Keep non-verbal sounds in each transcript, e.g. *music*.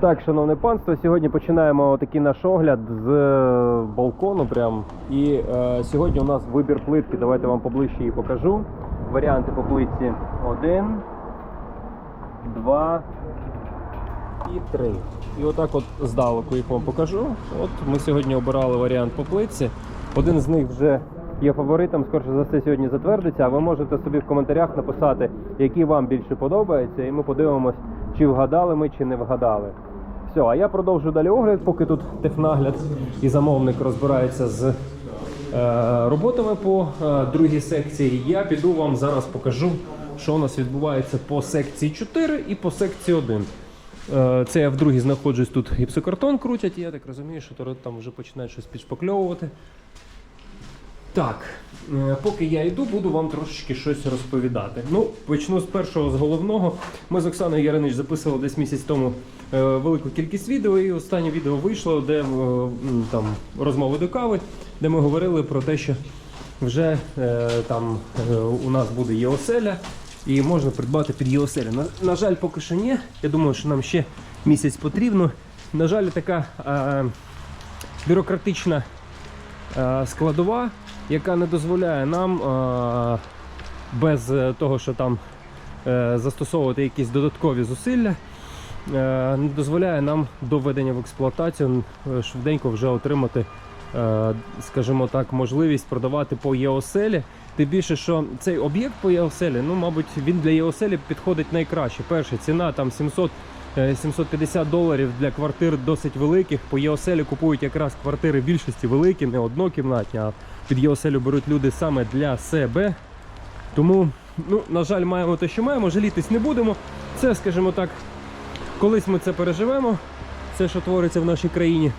Так, шановне панство, сьогодні починаємо такий наш огляд з е, балкону. Прям. І е, сьогодні у нас вибір плитки. Давайте вам поближче її покажу. Варіанти по плитці 1, 2 і 3. І отак от здалеку їх вам покажу. От ми сьогодні обирали варіант по плитці. Один з них вже є фаворитом, скорше за все сьогодні затвердиться. А ви можете собі в коментарях написати, який вам більше подобається, і ми подивимось, чи вгадали ми, чи не вгадали. Все, а я продовжу далі огляд, поки тут технагляд і замовник розбирається з е, роботами по е, другій секції. Я піду вам зараз покажу, що у нас відбувається по секції 4 і по секції 1. Е, Це я в другій знаходжусь тут гіпсокартон крутять, і я так розумію, що там вже починають щось підшпакльовувати. Так, е, поки я йду, буду вам трошечки щось розповідати. Ну, почну з першого з головного. Ми з Оксаною Яринич записували десь місяць тому е, велику кількість відео, і останнє відео вийшло, де е, там розмови до кави, де ми говорили про те, що вже там у нас буде ЄОСЕЛЯ і можна придбати під ЄОСЕЛЯ. На, на жаль, поки що ні. Я думаю, що нам ще місяць потрібно. На жаль, така е, бюрократична е, складова, яка не дозволяє нам без е, того, що там е, застосовувати якісь додаткові зусилля, е, не дозволяє нам до введення в експлуатацію швиденько вже отримати, скажімо так, можливість продавати по ЄОСЕЛі. Тим більше, що цей об'єкт по ЄОСЕЛі, ну, мабуть, він для ЄОСЕЛі підходить найкраще. Перше, ціна там 700 е, 750 доларів для квартир досить великих. По ЄОСЕЛі купують якраз квартири більшості великі, не однокімнатні, а під ЄОСЕЛю беруть люди саме для себе. Тому, ну, на жаль, маємо те, що маємо, жалітись не будемо. Це, скажімо так, колись ми це переживемо, це, що твориться в нашій країні.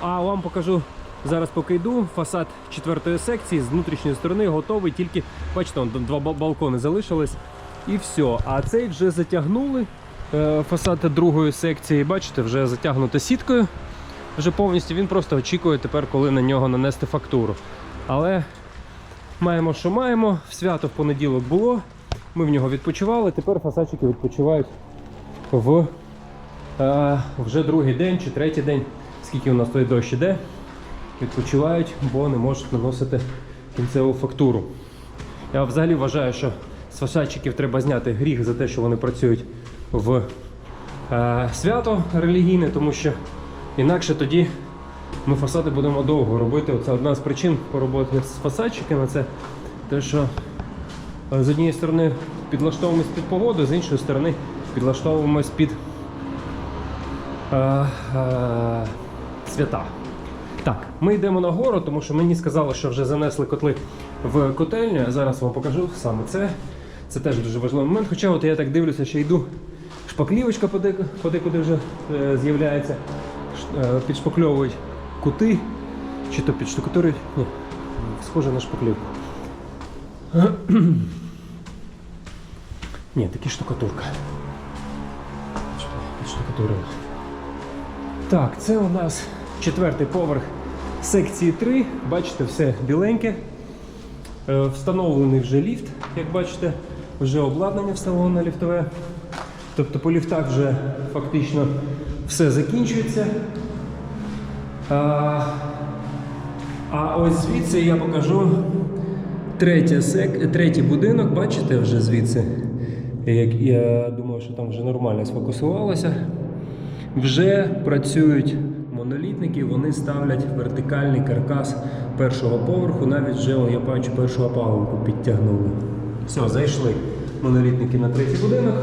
А вам покажу зараз, поки йду, фасад четвертої секції з внутрішньої сторони готовий, тільки, бачите, он, два балкони залишились. І все. А цей вже затягнули. Е, Фасад другої секції, бачите, вже затягнуто сіткою. Вже повністю він просто очікує тепер, коли на нього нанести фактуру. Але маємо, що маємо. Свято в понеділок було. Ми в нього відпочивали. Тепер фасадчики відпочивають в е, вже другий день чи третій день, скільки у нас той дощ іде. Відпочивають, бо не можуть наносити кінцеву фактуру. Я взагалі вважаю, що з фасадчиків треба зняти гріх за те, що вони працюють в е, свято релігійне, тому що інакше тоді ми фасади будемо довго робити. Це одна з причин по роботі з фасадчиками. Це те, що е, з однієї сторони підлаштовуємось під погоду, з іншої сторони підлаштовуємось під е, е, свята. Так, ми йдемо на гору, тому що мені сказали, що вже занесли котли в котельню. Зараз вам покажу саме це. Це теж дуже важливий момент. Хоча от я так дивлюся, що йду. Шпаклівочка подекуди вже е, з'являється. Е, підшпакльовують кути. Чи то підштукатури. Ні, схоже на шпаклівку. *clears throat* Ні, таки штукатурка. Підштукатурили. Так, це у нас четвертий поверх секції 3. Бачите, все біленьке. Е, Встановлений вже ліфт, як бачите, вже обладнання встановлене ліфтове. Тобто по ліфтах вже фактично все закінчується. А, ось звідси я покажу третя сек... третій будинок, бачите вже звідси. Як я думаю, що там вже нормально сфокусувалося. Вже працюють монолітники, вони ставлять вертикальний каркас першого поверху, навіть вже я бачу першу опалубку підтягнули. Все, зайшли монолітники на третій будинок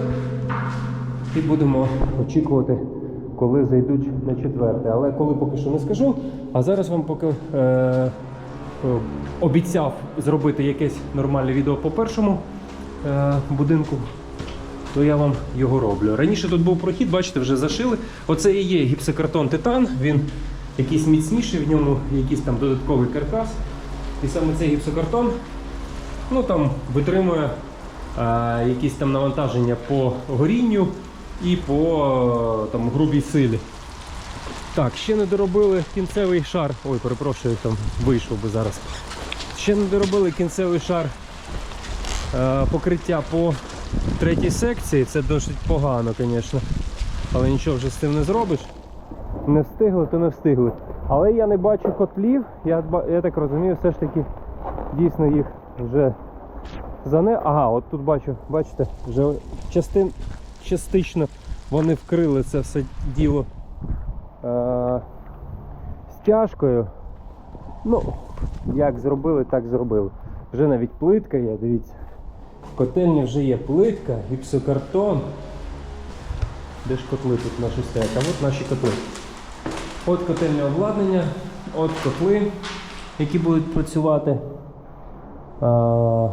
і будемо очікувати, коли зайдуть на четверте. Але коли поки що не скажу. А зараз вам поки е, е, обіцяв зробити якесь нормальне відео по першому е, будинку то я вам його роблю. Раніше тут був прохід, бачите, вже зашили. Оце і є гіпсокартон титан, він якийсь міцніший, в ньому якийсь там додатковий каркас. І саме цей гіпсокартон ну, там, витримує а, якісь там навантаження по горінню і по там, грубій силі. Так, ще не доробили кінцевий шар. Ой, перепрошую, там вийшов би зараз. Ще не доробили кінцевий шар е, покриття по третій секції. Це досить погано, звісно. Але нічого вже з цим не зробиш. Не встигли, то не встигли. Але я не бачу котлів, я, я так розумію, все ж таки дійсно їх вже зане. Ага, от тут бачу, бачите, вже частин, частично вони вкрили це все діло е- стяжкою. Ну, як зробили, так зробили. Вже навіть плитка є, дивіться. В котельні вже є плитка, гіпсокартон. Де ж котли тут наші стоять? А от наші котли. От котельне обладнання, от котли, які будуть працювати. А,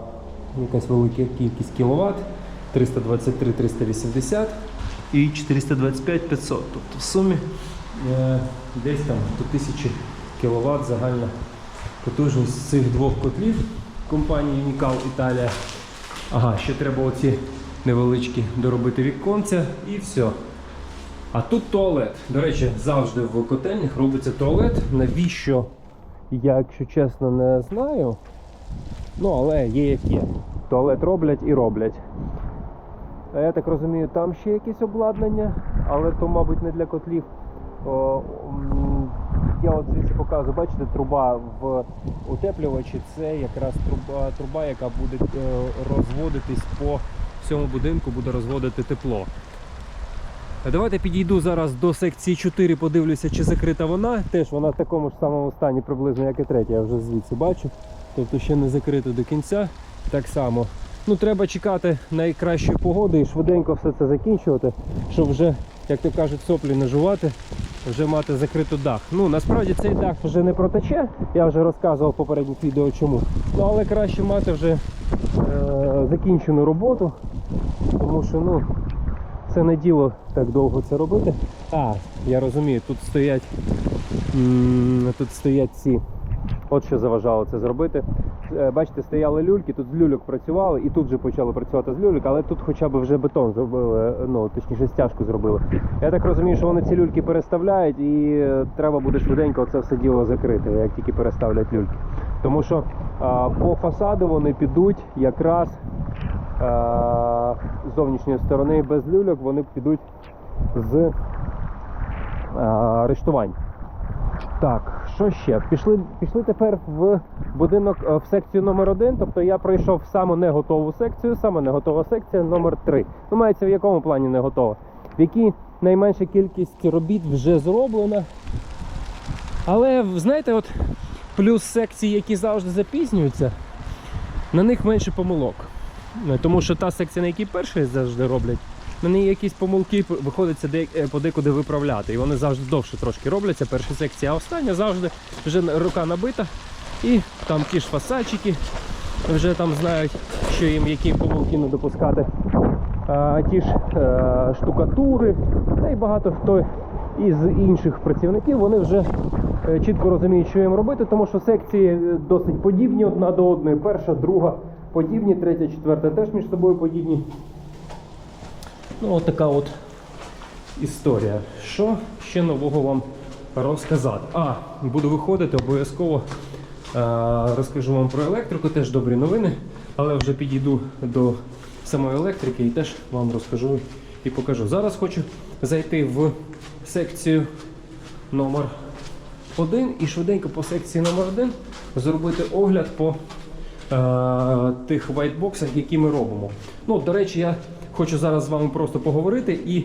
якась велика кількість кіловат. 323 380 і 425 500. Тобто в сумі е, десь там до 1000 кВт загальна потужність цих двох котлів компанії Unicал Італія. Ага, ще треба оці невеличкі доробити віконця і все. А тут туалет. До речі, завжди в котельнях робиться туалет. Навіщо? Я, якщо чесно, не знаю. Ну, але є як є. Туалет роблять і роблять. А я так розумію, там ще якесь обладнання, але то, мабуть, не для котлів. Я от звідси показую, бачите, труба в утеплювачі це якраз труба, труба яка буде е, розводитись по всьому будинку, буде розводити тепло. Давайте підійду зараз до секції 4, подивлюся, чи закрита вона. Теж вона в такому ж самому стані приблизно, як і третя, я вже звідси бачу. Тобто ще не закрита до кінця. Так само. Ну, треба чекати найкращої погоди і швиденько все це закінчувати, щоб вже, як то кажуть, соплі не жувати, вже мати закритий дах. Ну, насправді цей дах вже не протече, я вже розказував в попередніх відео чому. Ну, але краще мати вже е- закінчену роботу, тому що ну, це не діло так довго це робити. А, я розумію, тут стоять, тут стоять ці. От що заважало це зробити. Е, Бачите, стояли люльки, тут з люльок працювали, і тут вже почали працювати з люльок, але тут хоча б вже бетон зробили, ну точніше стяжку зробили. Я так розумію, що вони ці люльки переставляють і е, треба буде швиденько це все діло закрити, як тільки переставлять люльки. Тому що а, по фасаду вони підуть якраз а, з зовнішньої сторони без люльок, вони підуть з а, рештувань. Так, що ще? Пішли, пішли тепер в будинок е, в секцію номер 1 Тобто я пройшов саме не готову секцію, саме не готова секція номер 3 Ну, мається в якому плані не готова? В якій найменша кількість робіт вже зроблена. Але знаєте, от плюс секції, які завжди запізнюються, на них менше помилок. Е, Тому що та секція, на якій перші завжди роблять, неї якісь помилки виходиться е, подекуди виправляти. І вони завжди довше трошки робляться. Перша секція, а остання завжди вже рука набита. І там ті ж фасадчики вже там знають, що їм які помилки не допускати. А, ті ж е, штукатури, та й багато хто із інших працівників вони вже е, чітко розуміють, що їм робити, тому що секції досить подібні одна до одної. Перша, друга подібні, третя, четверта теж між собою подібні. Ну, от така от історія. Що ще нового вам розказати? А, буду виходити, обов'язково е, розкажу вам про електрику, теж добрі новини, але вже підійду до самої електрики і теж вам розкажу і покажу. Зараз хочу зайти в секцію номер 1 і швиденько по секції номер 1 зробити огляд по е, тих вайтбоксах, які ми робимо. Ну, до речі, я хочу зараз з вами просто поговорити і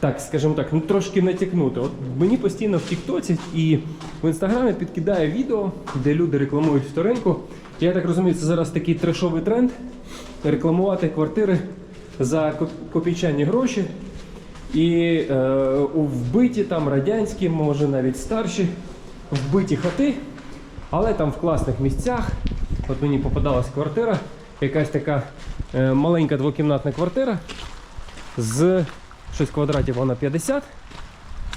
так, скажімо так, ну трошки натякнути. От мені постійно в Тіктоці і в інстаграмі підкидає відео, де люди рекламують вторинку. Я так розумію, це зараз такий трешовий тренд рекламувати квартири за коп- копійчані гроші. І е, у вбиті там радянські, може навіть старші, вбиті хати, але там в класних місцях. От мені попадалась квартира, якась така маленька двокімнатна квартира з 6 квадратів вона 50.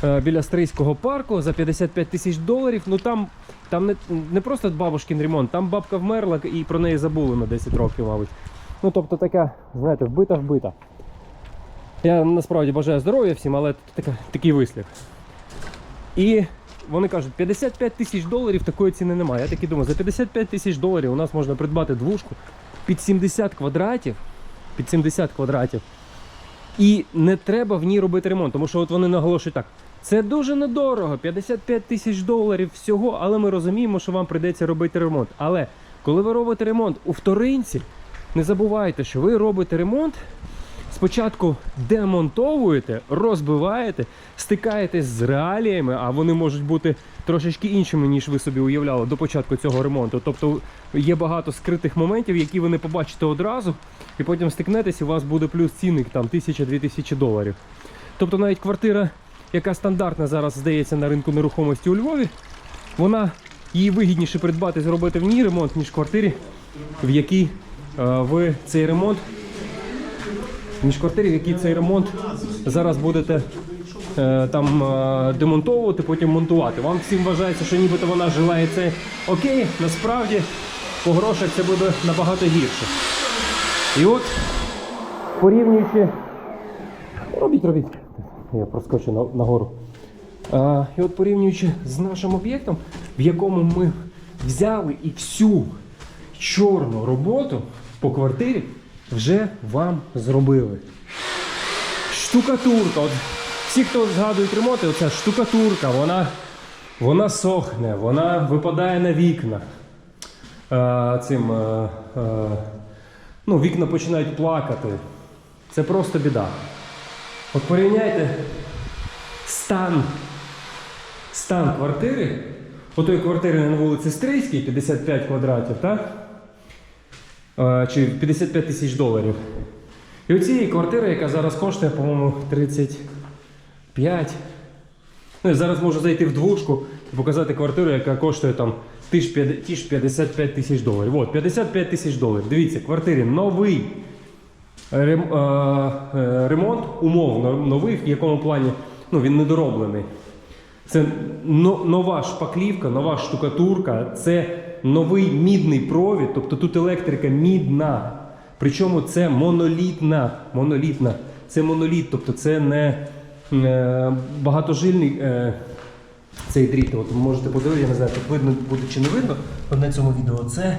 е, Біля Стрийського парку за 55 тисяч доларів. Ну там, там не, не просто бабушкин ремонт, там бабка вмерла і про неї забули на 10 років, мабуть. Ну тобто така, знаєте, вбита-вбита. Я насправді бажаю здоров'я всім, але така, такий вислів. І вони кажуть, 55 тисяч доларів такої ціни немає. Я таки думаю, за 55 тисяч доларів у нас можна придбати двушку під 70 квадратів. Під 70 квадратів. І не треба в ній робити ремонт, тому що от вони наголошують так. Це дуже недорого, 55 тисяч доларів всього, але ми розуміємо, що вам прийдеться робити ремонт. Але коли ви робите ремонт у вторинці, не забувайте, що ви робите ремонт. Спочатку демонтовуєте, розбиваєте, стикаєтесь з реаліями, а вони можуть бути трошечки іншими, ніж ви собі уявляли до початку цього ремонту. Тобто є багато скритих моментів, які ви не побачите одразу, і потім стикнетесь, і у вас буде плюс цінник там 1000-2000 доларів. Тобто навіть квартира, яка стандартна зараз здається на ринку нерухомості у Львові, вона її вигідніше придбати, зробити в ній ремонт, ніж в квартирі, в якій е, ви цей ремонт ніж квартирі, в якій цей ремонт зараз будете е, там е, демонтовувати, потім монтувати. Вам всім вважається, що нібито вона жила і це окей, насправді по грошах це буде набагато гірше. І от, порівнюючи. Робіть, робіть. Я проскочу на, нагору. А, і от порівнюючи з нашим об'єктом, в якому ми взяли і всю чорну роботу по квартирі вже вам зробили. Штукатурка. От всі, хто згадують ремонти, оця штукатурка, вона, вона сохне, вона випадає на вікна. Е, цим, е, е, ну, вікна починають плакати. Це просто біда. От порівняйте стан, стан квартири, отої квартири на вулиці Стрийській, 55 квадратів, так? Е, чи 55 тисяч доларів. І оцієї квартири, яка зараз коштує, по-моєму, 35. Ну, я зараз можу зайти в двушку і показати квартиру, яка коштує там ті ж 50 ті ж 55 тисяч доларів. От, 55 тисяч доларів. Дивіться, квартирі новий е, е, ремонт, умовно новий, в якому плані ну, він недороблений. Це но- нова шпаклівка, нова штукатурка, це новий мідний провід, тобто тут електрика мідна. Причому це монолітна. монолітна. Це моноліт, тобто це не е, багатожильний е, цей дріт. От ви можете подивитися, я не знаю, тут видно буде чи не видно на цьому відео. Це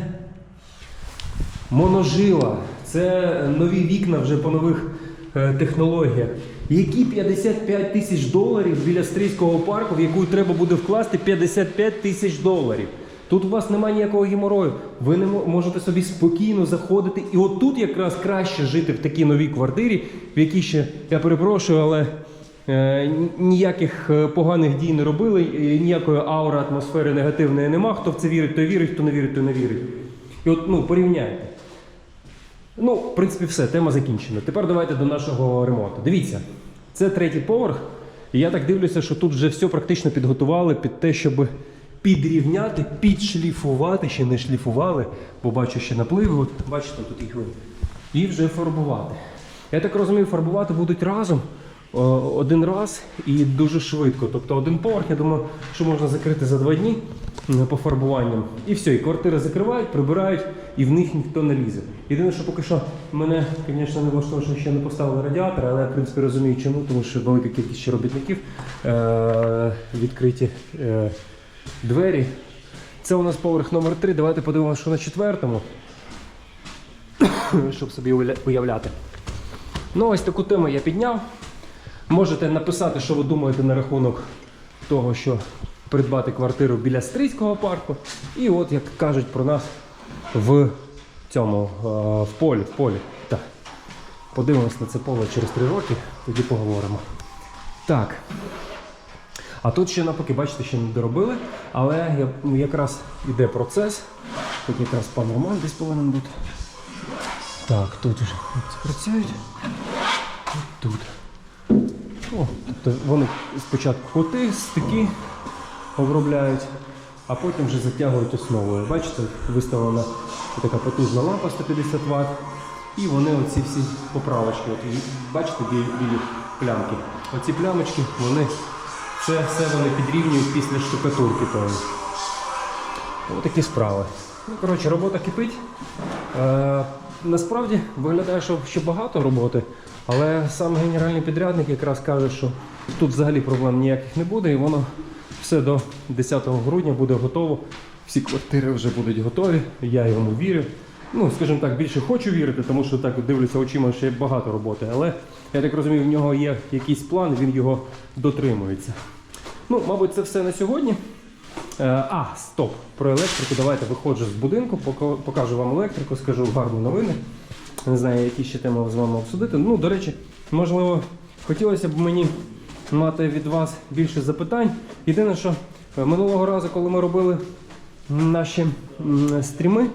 Моножила. Це нові вікна вже по нових е, технологіях. Які 55 тисяч доларів біля стрийського парку, в яку треба буде вкласти 55 тисяч доларів. Тут у вас немає ніякого геморою. Ви не можете собі спокійно заходити. І от тут якраз краще жити в такій новій квартирі, в якій ще, я перепрошую, але е, ніяких е, поганих дій не робили, ніякої аури атмосфери негативної нема. Хто в це вірить, той вірить, хто не вірить, той не вірить. І от ну, порівняйте. Ну, в принципі, все, тема закінчена. Тепер давайте до нашого ремонту. Дивіться, це третій поверх. І я так дивлюся, що тут вже все практично підготували під те, щоб підрівняти, підшліфувати, ще не шліфували, бо бачу ще напливи. От, бачите, тут їх видно. І вже фарбувати. Я так розумію, фарбувати будуть разом о, один раз і дуже швидко. Тобто один поверх, я думаю, що можна закрити за два дні по фарбуванням. І все, і квартири закривають, прибирають, і в них ніхто не лізе. Єдине, що поки що мене, звісно, не влаштовує, що ще не поставили радіатор, але я в принципі розумію, чому, тому що велика кількість робітників е- відкриті е- двері. Це у нас поверх номер 3. Давайте подивимося, що на четвертому. *coughs* Щоб собі уявляти. Ну, ось таку тему я підняв. Можете написати, що ви думаєте на рахунок того, що придбати квартиру біля Стрийського парку. І от як кажуть про нас в цьому е, в полі. В полі. Так. Подивимось на це поле через три роки, тоді поговоримо. Так. А тут ще навпаки, бачите, ще не доробили, але я, ну, якраз іде процес. Тут якраз пан Роман десь повинен бути. Так, тут вже працюють. Тут. О, тобто вони спочатку коти, стики обробляють, а потім вже затягують основою. Бачите, виставлена така потужна лампа 150 Вт. І вони оці всі поправочки. От, бачите білі, білі плямки. Оці плямочки, вони це все вони підрівнюють після штукатурки. Ось такі справи. Ну, коротше, робота кипить. Е, насправді виглядає, що ще багато роботи, але сам генеральний підрядник якраз каже, що тут взагалі проблем ніяких не буде, і воно все до 10 грудня буде готово. Всі квартири вже будуть готові. Я йому вірю. Ну, скажімо так, більше хочу вірити, тому що так дивлюся очима, ще багато роботи. Але я так розумію, в нього є якийсь план, він його дотримується. Ну, мабуть, це все на сьогодні. Е, а, стоп! Про електрику. Давайте виходжу з будинку, покажу вам електрику, скажу гарні новини. Не знаю, які ще теми з вами обсудити. Ну, до речі, можливо, хотілося б мені мати від вас більше запитань. Єдине, що е, минулого разу, коли ми робили наші стріми,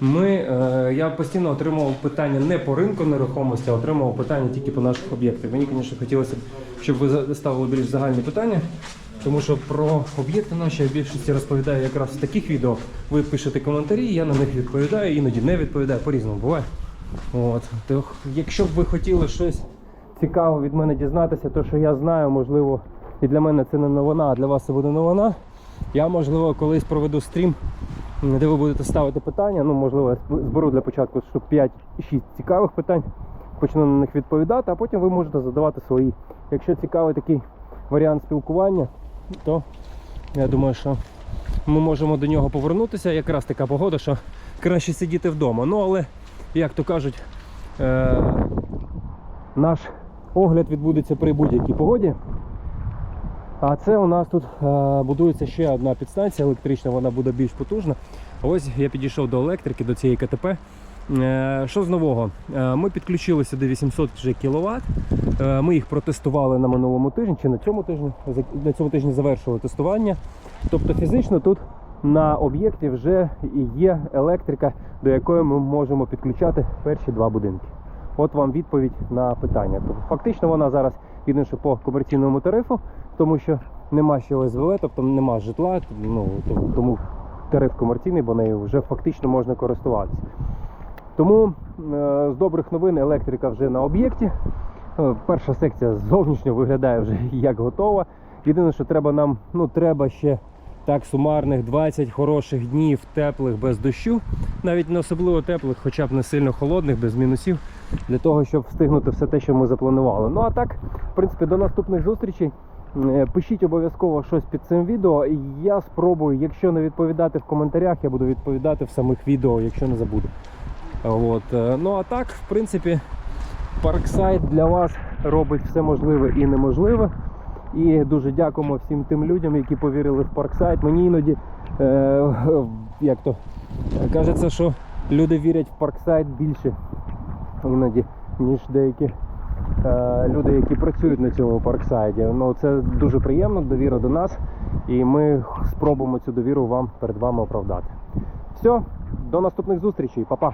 ми, е, я постійно отримував питання не по ринку нерухомості, а отримував питання тільки по наших об'єктах. Мені, звісно, хотілося б, щоб ви ставили більш загальні питання. Тому що про об'єкти наші я в більшості розповідаю якраз в таких відео. Ви пишете коментарі, я на них відповідаю, іноді не відповідаю, по-різному буває. От. То, якщо б ви хотіли щось цікаве від мене дізнатися, то що я знаю, можливо, і для мене це не новина, а для вас це буде новина. Я, можливо, колись проведу стрім, де ви будете ставити питання. Ну, можливо, я зберу для початку щоб 5-6 цікавих питань, почну на них відповідати, а потім ви можете задавати свої. Якщо цікавий такий варіант спілкування, то я думаю, що ми можемо до нього повернутися. Якраз така погода, що краще сидіти вдома. Ну, але, як то кажуть, е- наш огляд відбудеться при будь-якій погоді. А це у нас тут е, будується ще одна підстанція електрична, вона буде більш потужна. Ось я підійшов до електрики, до цієї КТП. Е, Що з нового? Е, Ми підключили сюди 800 вже кВт. Ми їх протестували на минулому тижні чи на цьому тижні. На цьому тижні завершили тестування. Тобто фізично тут на об'єкті вже є електрика, до якої ми можемо підключати перші два будинки. От вам відповідь на питання. Тобто, фактично вона зараз єдине, що по комерційному тарифу, тому що нема ще ОСВВ, тобто нема житла, ну, тому тариф комерційний, бо нею вже фактично можна користуватися. Тому е, з добрих новин електрика вже на об'єкті. Е, Перша секція зовнішньо виглядає вже *laughs* як готова. Єдине, що треба нам, ну треба ще так сумарних 20 хороших днів теплих без дощу, навіть не особливо теплих, хоча б не сильно холодних, без мінусів, для того, щоб встигнути все те, що ми запланували. Ну а так, в принципі, до наступних зустрічей. Е, Пишіть обов'язково щось під цим відео. і Я спробую, якщо не відповідати в коментарях, я буду відповідати в самих відео, якщо не забуду. От. е, Ну а так, в принципі, Парксайд для вас робить все можливе і неможливе. І дуже дякуємо всім тим людям, які повірили в Парксайд. Мені іноді, е, *laughs* як то кажеться, що люди вірять в Парксайд більше іноді, ніж деякі люди, які працюють на цьому парксайді. Ну, це дуже приємно, довіра до нас, і ми спробуємо цю довіру вам перед вами оправдати. Все, до наступних зустрічей, Па-па!